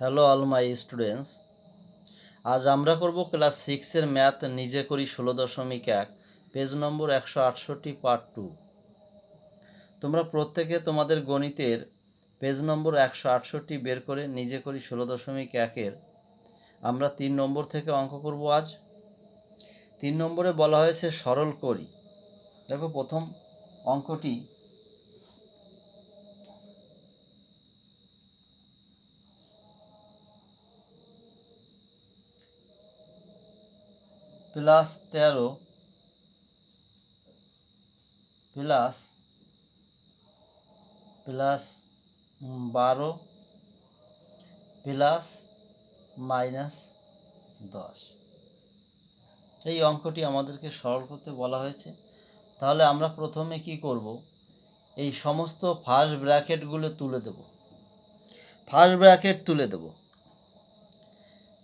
Hello all my students আজ আমরা করব ক্লাস সিক্সের ম্যাথ নিজে করি ষোলো দশমিক এক পেজ নম্বর একশো আটষট্টি পার্ট টু তোমরা প্রত্যেকে তোমাদের গণিতের পেজ নম্বর একশো আটষট্টি বের করে নিজে করি ষোলো দশমিক একের। আমরা তিন নম্বর থেকে অঙ্ক করব আজ। তিন নম্বরে বলা হয়েছে সরল করি। দেখো প্রথম অঙ্কটি প্লাস তেরো, প্লাস প্লাস বারো, প্লাস মাইনাস দশ। এই অঙ্কটি আমাদেরকে সরল করতে বলা হয়েছে। তাহলে আমরা প্রথমে কি করব? এই সমস্ত ফার্স্ট ব্র্যাকেটগুলো তুলে দেব। ফার্স্ট ব্র্যাকেট তুলে দেব।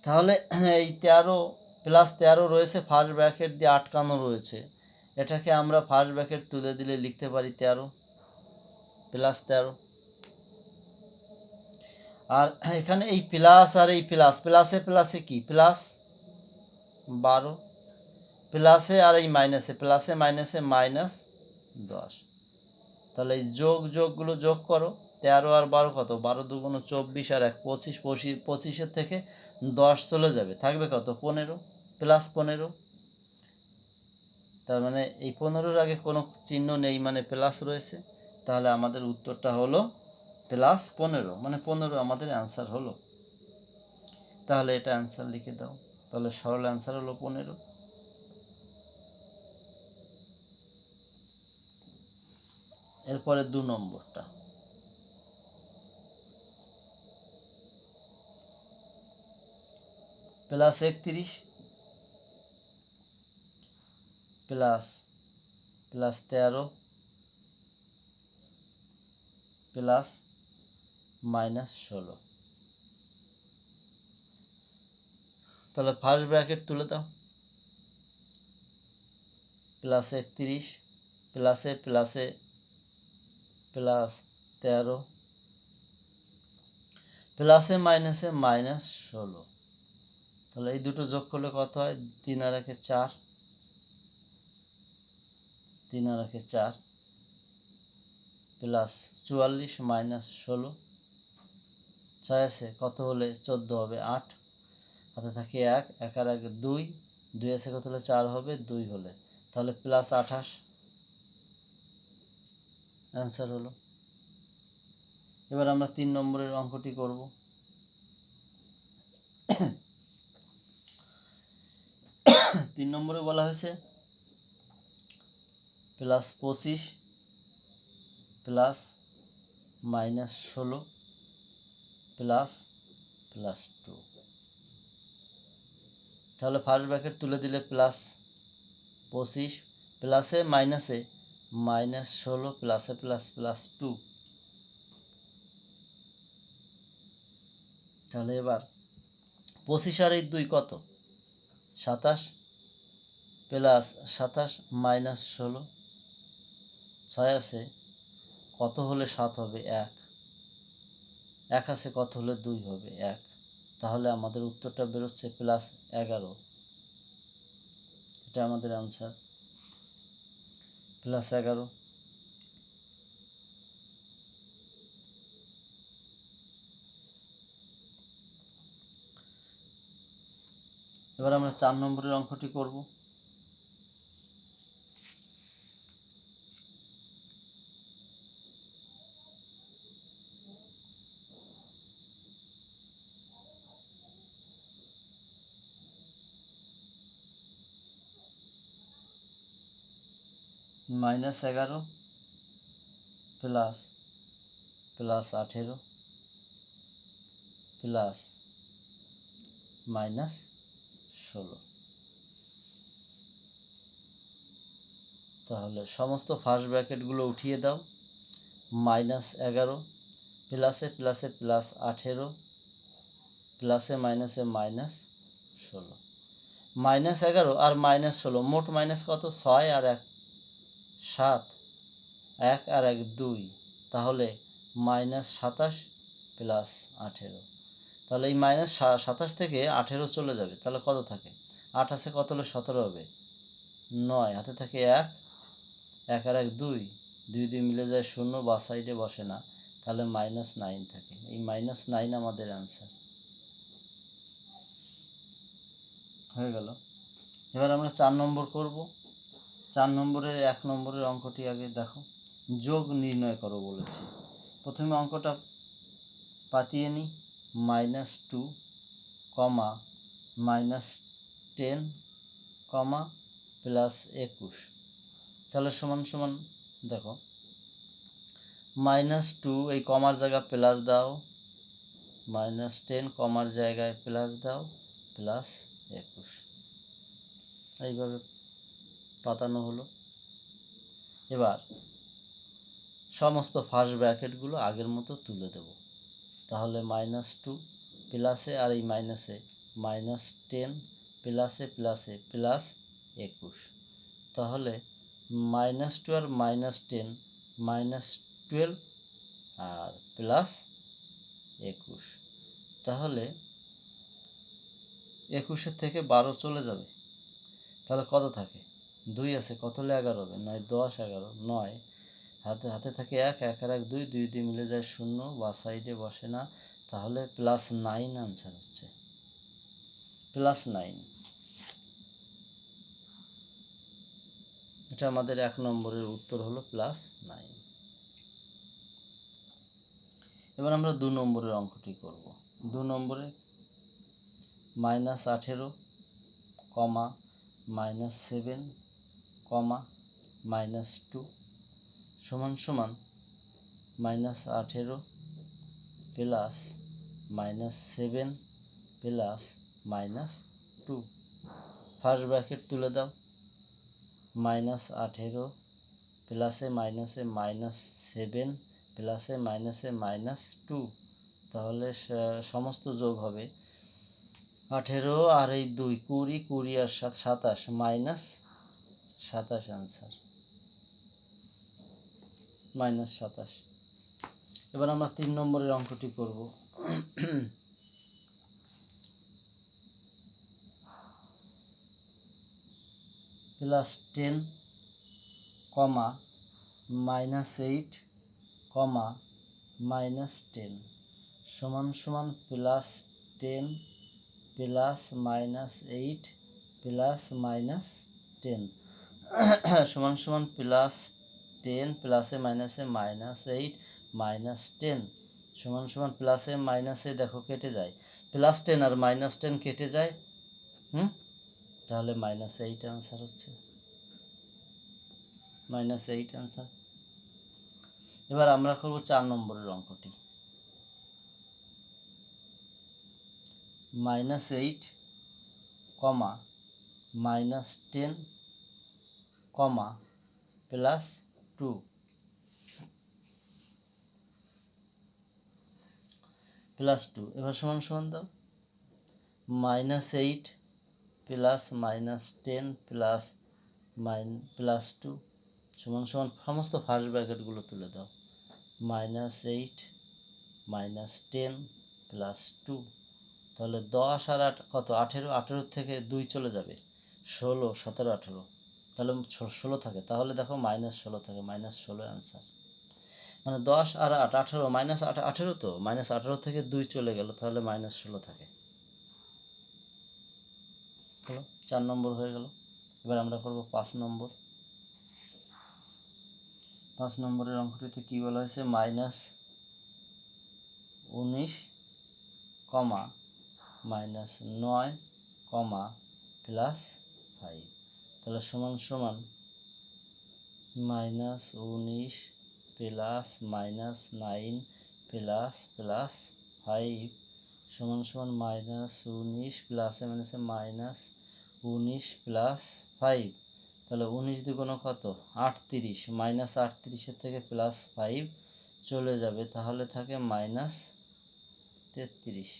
তাহলে এই তেরো প্লাস তেরো রয়েছে ফার্স্ট ব্র্যাকেট দিয়ে আটকানো রয়েছে। এটাকে আমরা ফার্স্ট ব্র্যাকেট তুলে দিলে লিখতে পারি তেরো। প্লাস তেরো। আর এখানে এই প্লাস আর এই প্লাস প্লাসে প্লাসে কি? প্লাস বারো। প্লাসে আর এই মাইনাসে প্লাসে মাইনাসে মাইনাস দশ। তাহলে এই যোগ যোগগুলো যোগ করো, তেরো আর বারো কত? বারো দুগুণ চব্বিশ আর এক, পঁচিশ পঁচিশ, পঁচিশের থেকে দশ চলে যাবে। থাকবে কত? পনেরো। প্লাস পনেরো। তার মানে এই পনেরোর আগে কোনো চিহ্ন নেই মানে প্লাস রয়েছে। তাহলে আমাদের উত্তরটা হলো প্লাস পনেরো মানে পনেরো আমাদের অ্যান্সার হলো। তাহলে এটা অ্যান্সার লিখে দাও। তাহলে সরল অ্যান্সার হলো পনেরো। এরপরে দু নম্বরটা। প্লাস একত্রিশ প্লাস প্লাস তেরো, প্লাস মাইনাস ষোলো। তাহলে ফার্স্ট ব্র্যাকেট তুলে দাও। প্লাস একত্রিশ, প্লাসে প্লাসে, প্লাস তেরো, প্লাসে মাইনাসে মাইনাস ষোলো। তাহলে এই দুটো যোগ করলে কত হয়? তিন আর একে চার। তিন আর একে চার প্লাস চুয়াল্লিশ মাইনাস ষোলো। ছয় আছে, কত হলে চোদ্দ হবে? আট। হাতে থাকে এক এক আর এক দুই। দুই আছে, কত হলে চার হবে? দুই হলে। তাহলে প্লাস আঠাশ। অ্যান্সার হলো। এবার আমরা তিন নম্বরের অঙ্কটি করব। তিন নম্বরে বলা হয়েছে প্লাস পঁচিশ, প্লাস মাইনাস ষোলো, প্লাস প্লাস টু। তাহলে ফার্স্ট ব্র্যাকেট তুলে দিলে প্লাস পঁচিশ, প্লাসে মাইনাসে মাইনাস ষোলো, প্লাসে প্লাস প্লাস টু। তাহলে এবার পঁচিশ আর এই দুই কত? সাতাশ, প্লাস সাতাশ মাইনাস ষোলো ছয় আছে, কত হলে সাত হবে? এক। এক আছে, কত হলে দুই হবে? এক। তাহলে আমাদের উত্তরটা বেরোচ্ছে প্লাস এগারো। এটা আমাদের আনসার প্লাস এগারো। এবার আমরা চার নম্বরের অঙ্কটি করব। মাইনাস এগারো প্লাস প্লাস আঠেরো প্লাস মাইনাস ষোলো। তাহলে সমস্ত ফার্স্ট ব্র্যাকেটগুলো উঠিয়ে দাও। মাইনাস এগারো প্লাসে প্লাসে প্লাস আঠেরো প্লাসে মাইনাসে মাইনাস ষোলো। মাইনাস এগারো আর মাইনাস ষোলো, মোট মাইনাস কত? ছয় আর এক। সাত, এক আর এক দুই, তাহলে মাইনাস সাতাশ প্লাস আঠেরো। তাহলে এই মাইনাস সাতাশ থেকে আঠেরো চলে যাবে, তাহলে কত থাকে? আছে কত হলে সতেরো হবে? নয়, হাতে থাকে এক এক আর এক দুই দুই দুই মিলে যায় শূন্য, বা সাইডে বসে না, তাহলে মাইনাস নাইন থাকে। এই মাইনাস নাইন আমাদের অ্যান্সার হয়ে গেল। এবার আমরা চার নম্বর করব। চার নম্বরের, এক নম্বরের অঙ্কটি আগে দেখো। যোগ নির্ণয় করো বলেছি। প্রথমে অঙ্কটা পাতিয়ে নিই মাইনাস টু কমা মাইনাস টেন কমা প্লাস একুশ। তাহলে সমান সমান দেখো। মাইনাস টু এই কমার জায়গায় প্লাস দাও। মাইনাস টেন কমার জায়গায় প্লাস দাও, প্লাস একুশ। এইভাবে পাতানো হলো। এবার সমস্ত ফার্স্ট ব্র্যাকেটগুলো আগের মতো তুলে দেব। তাহলে মাইনাস টু প্লাসে আর এই মাইনাসে মাইনাস টেন প্লাসে প্লাসে প্লাস একুশ। তাহলে মাইনাস টু আর মাইনাস টেন মাইনাস টুয়েলভ আর প্লাস একুশ। তাহলে একুশের থেকে বারো চলে যাবে। তাহলে কত থাকে? দুই আছে, কত হলে এগারো হবে? নয়, দশ, এগারো, নয়। হাতে হাতে থাকে এক এক আর এক, দুই দুই দুই মিলে যায় শূন্য, বা সাইডে বসে না। তাহলে প্লাস নাইন আনসার হচ্ছে। প্লাস নাইন এটা আমাদের এক নম্বরের উত্তর হলো প্লাস নাইন এবার আমরা দু নম্বরের অঙ্কটি করব। দু নম্বরে মাইনাস আঠেরো কমা মাইনাস সেভেন কমা মাইনাস টু সমান সমান মাইনাস আঠেরো plus minus seven plus minus two. First bracket তুলে দাও। মাইনাস আঠেরো প্লাসে মাইনাসে মাইনাস সেভেন প্লাসে মাইনাসে মাইনাস টু। তাহলে সমস্ত যোগ হবে। আঠেরো আর এই দুই কুড়ি কুড়ি আর সাত, সাতাশ মাইনাস সাতাশ আনসার মাইনাস সাতাশ. এবার আমরা তিন নম্বরের অঙ্কটি করব। প্লাস টেন কমা মাইনাস এইট কমা মাইনাস টেন সমান সমান plus ten plus minus eight plus minus ten সমান সমান প্লাস টেন প্লাসে মাইনাসে মাইনাস এইট মাইনাস টেন সমান সমান প্লাসে মাইনাসে দেখো কেটে যায়। প্লাস টেন আর মাইনাস টেন কেটে যায়। হুম? তাহলে মাইনাস এইট অ্যান্সার হচ্ছে। মাইনাস এইট অ্যান্সার এবার আমরা করব চার নম্বরের অঙ্কটি। মাইনাস এইট কমা মাইনাস টেন কমা প্লাস টু। প্লাস টু, এবার সমান সমান দাও। Minus eight plus minus ten plus minus, plus two. সমান সমান সমস্ত ফার্স্ট ব্র্যাকেটগুলো তুলে দাও। Minus eight minus ten plus two. তাহলে দশ আর আট কত? আঠেরো আঠেরো থেকে দুই চলে যাবে। ষোলো, সতেরো, আঠেরো। তাহলে ষোলো থাকে। তাহলে দেখো মাইনাস ষোলো থাকে মাইনাস ষোলো অ্যান্সার মানে দশ আর আট, আঠেরো মাইনাস আট, আঠেরো তো? মাইনাস আঠেরো থেকে দুই চলে গেল, তাহলে মাইনাস ষোলো থাকে। হলো, চার নম্বর হয়ে গেল। এবার আমরা করব পাঁচ নম্বর। পাঁচ নম্বরের অঙ্কটিতে কী বলা হয়েছে? মাইনাস উনিশ কমা মাইনাস নয় কমা প্লাস ফাইভ তাহলে সমান সমান মাইনাস উনিশ plus minus nine plus plus five সমান সমান মাইনাস উনিশ প্লাসে মাইনাসে মাইনাস উনিশ প্লাস ফাইভ তাহলে উনিশ দুগুণ কত? আটত্রিশ। মাইনাস আটত্রিশের থেকে প্লাস ফাইভ চলে যাবে, তাহলে থাকে মাইনাস তেত্রিশ।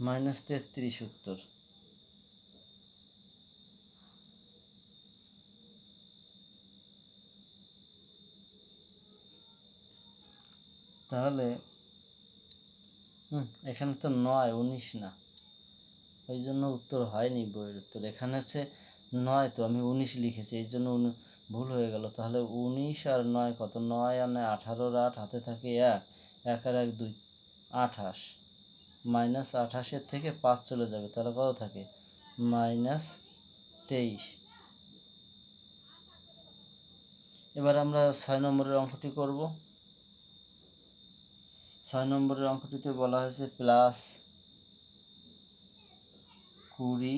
মাইনাস তেত্রিশ উত্তর। তাহলে, হুম, এখানে তো নয়, উনিশ না। ওই জন্য উত্তর হয়নি বইয়ের উত্তর। এখানে হচ্ছে নয় তো, আমি উনিশ লিখেছি, এই জন্য ভুল হয়ে গেল। তাহলে উনিশ আর নয় কত? নয় আর নয়, আঠারোর আট, হাতে থাকে এক। এক আর এক, দুই, আঠাশ। মাইনাস আঠাশের থেকে পাঁচ চলে যাবে, তাহলে কত থাকে? মাইনাস তেইশ। এবার আমরা ছয় নম্বরের অঙ্কটি করব। ছয় নম্বরের অঙ্কটিতে বলা হয়েছে প্লাস কুড়ি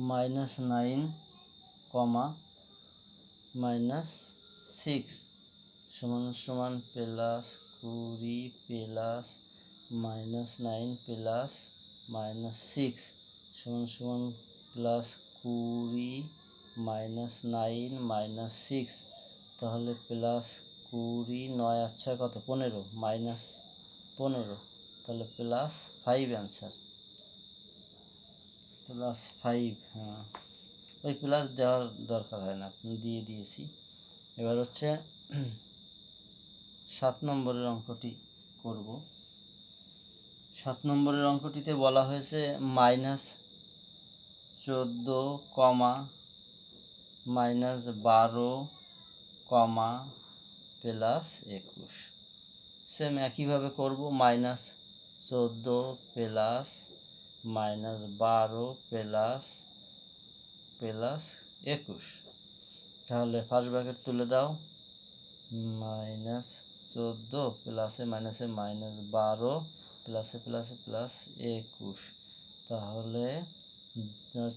মাইনাস নাইন কমা মাইনাস সিক্স সমান সমান প্লাস কুড়ি plus minus nine plus minus six সমান সমান প্লাস কুড়ি মাইনাস নাইন মাইনাস সিক্স তাহলে প্লাস কুড়ি, নয় আচ্ছা কত? পনেরো মাইনাস পনেরো। তাহলে plus five answer plus five হ্যাঁ। ওই প্লাস দেওয়ার দরকার হয় না দিয়ে দিয়েছি। এবার হচ্ছে সাত নম্বরের অঙ্কটি করব। সাত নম্বরের অঙ্কটিতে বলা হয়েছে মাইনাস চোদ্দ, কমা মাইনাস বারো, কমা প্লাস একুশ। সেম একইভাবে করব? মাইনাস চোদ্দ প্লাস মাইনাস বারো প্লাস প্লাস একুশ। তাহলে ফার্স্ট ব্র্যাকেট তুলে দাও। মাইনাস চোদ্দ প্লাসে মাইনাসে মাইনাস বারো প্লাসে প্লাসে প্লাস একুশ। তাহলে,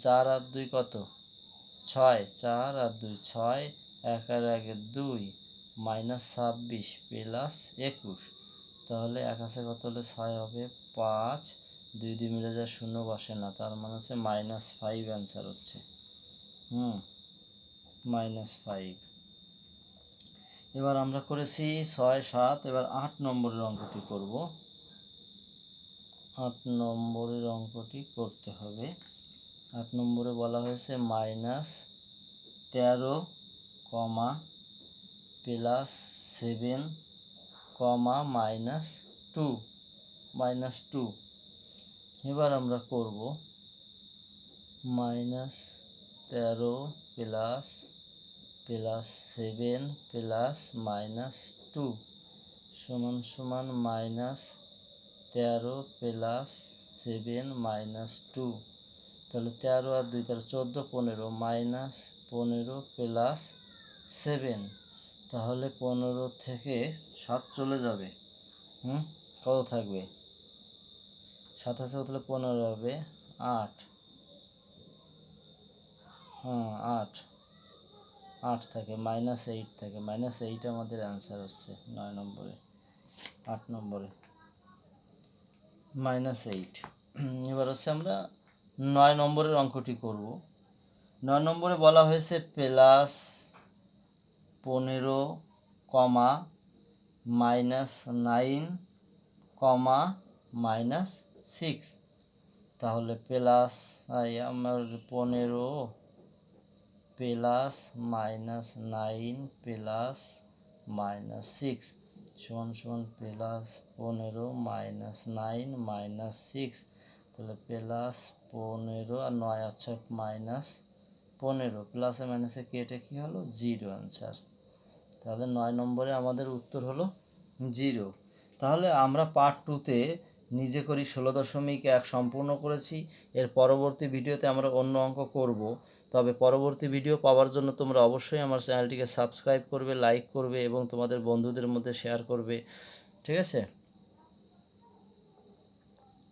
চার আর দুই কত? ছয়। চার আর দুই, ছয়। এক আর এক দুই। মাইনাস ছাব্বিশ প্লাস একুশ। তাহলে এক আছে কত হলে ছয় হবে? পাঁচ। দুই দুই মিলে যা শূন্য, বসে না। তার মানে হচ্ছে মাইনাস ফাইভ অ্যান্সার হচ্ছে। হুম, মাইনাস ফাইভ। এবার আমরা করেছি ছয়, সাত। এবার আট নম্বরের অঙ্কটি করব। আট নম্বরের অঙ্কটি করতে হবে। আট নম্বরে বলা হয়েছে মাইনাস তেরো, comma plus seven comma minus two minus two. এবার আমরা করব মাইনাস তেরো plus plus seven plus minus two সমান সমান মাইনাস তেরো প্লাস সেভেন মাইনাস টু। তাহলে তেরো আর দুই তাহলে চোদ্দ, পনেরো, মাইনাস পনেরো প্লাস সেভেন। তাহলে পনেরো থেকে সাত চলে যাবে। হুম? কত থাকবে? সাতাশে তাহলে পনেরো হবে। আট। হ্যাঁ আট। আট থাকে মাইনাস এইট থাকে। মাইনাস এইট আমাদের অ্যান্সার হচ্ছে নয় নম্বরে, আট নম্বরে। মাইনাস এইট এবার হচ্ছে আমরা নয় নম্বরের অঙ্কটি করব। নয় নম্বরে বলা হয়েছে প্লাস পনেরো comma minus nine comma minus six. তাহলে প্লাস আমার পনেরো, plus minus nine, plus minus six. সমান সমান প্লাস পনেরো, মাইনাস নাইন, মাইনাস সিক্স। তাহলে প্লাস পনেরো আর নয় আচ্ছা মাইনাস পনেরো। প্লাসে মাইনাসে কেটে কী হলো? Zero answer. তাহলে নয় নম্বরে আমাদের উত্তর হলো জিরো। তাহলে আমরা পার্ট টুতে নিজে করি ষোলো দশমিক এক সম্পূর্ণ করেছি। এর পরবর্তী ভিডিওতে আমরা অন্য অঙ্ক করব। তবে পরবর্তী ভিডিও পাওয়ার জন্য তোমরা অবশ্যই আমার চ্যানেলটিকে সাবস্ক্রাইব করবে লাইক করবে এবং তোমাদের বন্ধুদের মধ্যে শেয়ার করবে। ঠিক আছে?